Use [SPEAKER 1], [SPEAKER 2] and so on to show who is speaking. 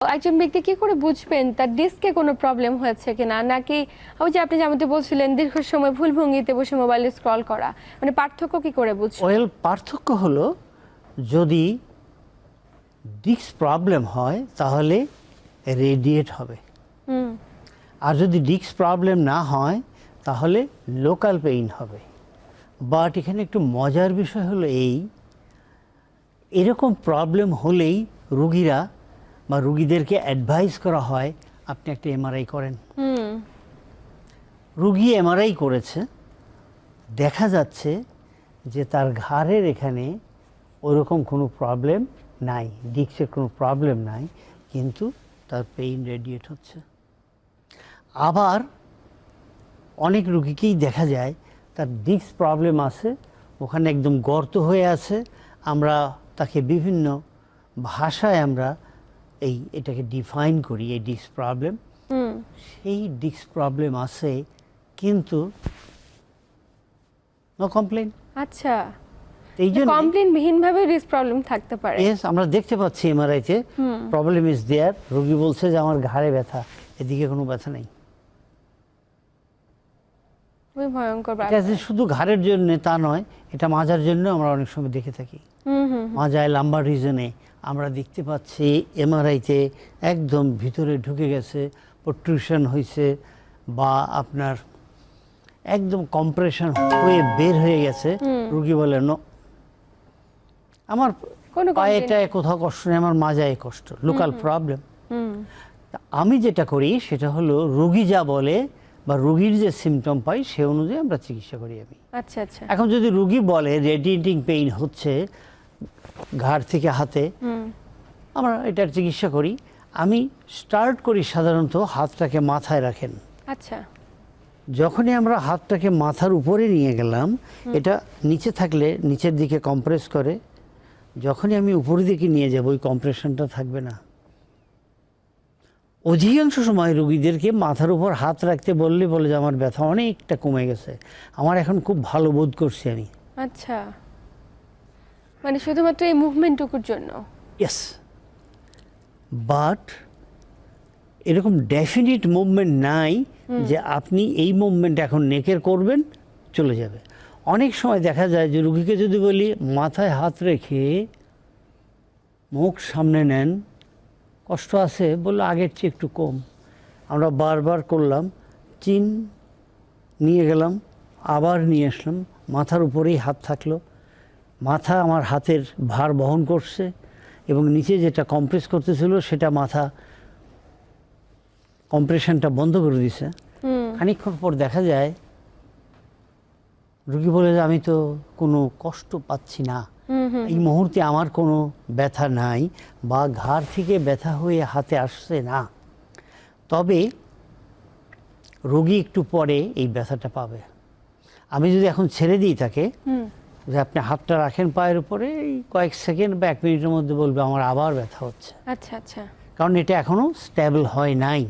[SPEAKER 1] একজন ব্যক্তি কি করে বুঝবেন তার ডিস্কে কোনো প্রবলেম হয়েছে কিনা? নাকি ওই যে আপনি যেমনটি বলছিলেন দীর্ঘ সময় ভুল ভঙ্গিতে বসে মোবাইলে স্ক্রল করা মানে পার্থক্য কি করে বুঝবেন?
[SPEAKER 2] ওয়েল পার্থক্য হলো যদি ডিস্ক প্রবলেম হয় তাহলে রেডিয়েট হবে।
[SPEAKER 1] হুম।
[SPEAKER 2] আর যদি ডিস্ক প্রবলেম না হয় তাহলে লোকাল পেইন হবে। বাট এখানে একটু মজার বিষয় হলো এই এরকম প্রবলেম হলেই রুগীরা বা রুগীদেরকে অ্যাডভাইস করা হয় আপনি একটা এমআরআই করেন।
[SPEAKER 1] হুম।
[SPEAKER 2] রুগী এমআরআই করেছে দেখা যাচ্ছে যে তার ঘাড়ের এখানে ওরকম কোনো প্রবলেম নাই ডিক্সের কোনো প্রবলেম নাই কিন্তু তার পেইন রেডিয়েট হচ্ছে। আবার অনেক রুগীকেই দেখা যায় তার ডিক্স প্রবলেম আছে ওখানে একদম গর্ত হয়ে আছে আমরা তাকে বিভিন্ন ভাষায় আমরা এই এটাকে ডিফাইন করি এই ডিক্স প্রবলেম সেই ডিস্ক প্রবলেম আছে কিন্তু নো কমপ্লেন
[SPEAKER 1] আচ্ছা।
[SPEAKER 2] এই জন্য
[SPEAKER 1] কমপ্লেন ডিস্ক প্রবলেম থাকতে পারে।
[SPEAKER 2] আমরা দেখতে পাচ্ছি এমআরআইতে প্রবলেম ইজ দেয়ার রোগী বলছে যে আমার ঘাড়ে ব্যথা এদিকে কোনো ব্যথা নেই।
[SPEAKER 1] খুবই ভয়ঙ্কর
[SPEAKER 2] এটা যে শুধু ঘাড়ের জন্য তা নয় এটা মাজার জন্য আমরা অনেক সময় দেখে থাকি।
[SPEAKER 1] হুম হুম
[SPEAKER 2] মাজায় লাম্বার রিজনে আমরা দেখতে পাচ্ছি এমআরআইতে একদম ভিতরে ঢুকে গেছে প্রট্রুশন হয়েছে বা আপনার একদম কম্প্রেশন হয়ে বের হয়ে গেছে। রুগী বলে "No, আমার পায়েটায় কোথাও কষ্ট নেই আমার মাজায় কষ্ট লোকাল প্রবলেম আমি যেটা করি সেটা হলো রুগী যা বলে বা রুগীর যে সিমটম পাই সে অনুযায়ী আমরা চিকিৎসা করি আমি।
[SPEAKER 1] আচ্ছা আচ্ছা।
[SPEAKER 2] এখন যদি রুগী বলে রেডিয়েটিং পেইন হচ্ছে ঘাড় থেকে হাতে আমরা এটার চিকিৎসা করি। আমি স্টার্ট করি সাধারণত হাতটাকে মাথায় রাখেন।
[SPEAKER 1] আচ্ছা।
[SPEAKER 2] যখনই আমরা হাতটাকে মাথার উপরে নিয়ে গেলাম এটা নিচে থাকলে নিচের দিকে কম্প্রেস করে। যখনই আমি উপরের দিকে নিয়ে যাব ওই কম্প্রেশনটা থাকবে না। অধিকাংশ সময় রুগীদেরকে মাথার উপর হাত রাখতে বললে বলে যে আমার ব্যথা অনেকটা কমে গেছে। আমার এখন খুব ভালো বোধ করছি আমি।
[SPEAKER 1] আচ্ছা। মানে শুধুমাত্র এই মুভমেন্টটুকুর জন্য?
[SPEAKER 2] ইয়েস বাট এরকম ডেফিনিট মুভমেন্ট নাই যে আপনি এই মুভমেন্ট এখন নেকের করবেন চলে যাবে। অনেক সময় দেখা যায় যে রুগীকে যদি বলি মাথায় হাত রেখে মুখ সামনে নেন। কষ্ট আছে বলল আগের চেয়ে একটু কম। আমরা বারবার করলাম চিন নিয়ে গেলাম আবার নিয়ে আসলাম মাথার উপরেই হাত থাকল। মাথা আমার হাতের ভার বহন করছে এবং নিচে যেটা কম্প্রেস করতেছিল সেটা মাথা কম্প্রেশনটা বন্ধ করে দিছে।
[SPEAKER 1] হুম।
[SPEAKER 2] খানিকক্ষণ পর দেখা যায় রুগী বলে যে আমি তো কোনো কষ্ট পাচ্ছি না। এই মুহূর্তে আমার কোনো ব্যথা নাই বা ঘাড় থেকে ব্যথা হয়ে হাতে আসছে না। তবে রোগী একটু পরে এই ব্যথাটা পাবে। আমি যদি এখন ছেড়ে দিই তাকে যে আপনি হাতটা রাখেন পায়ের উপরে এই কয়েক সেকেন্ড বা এক মিনিটের মধ্যে বলবে আমার আবার ব্যথা হচ্ছে।
[SPEAKER 1] আচ্ছা আচ্ছা।
[SPEAKER 2] কারণ এটা এখনও স্ট্যাবল হয় নাই।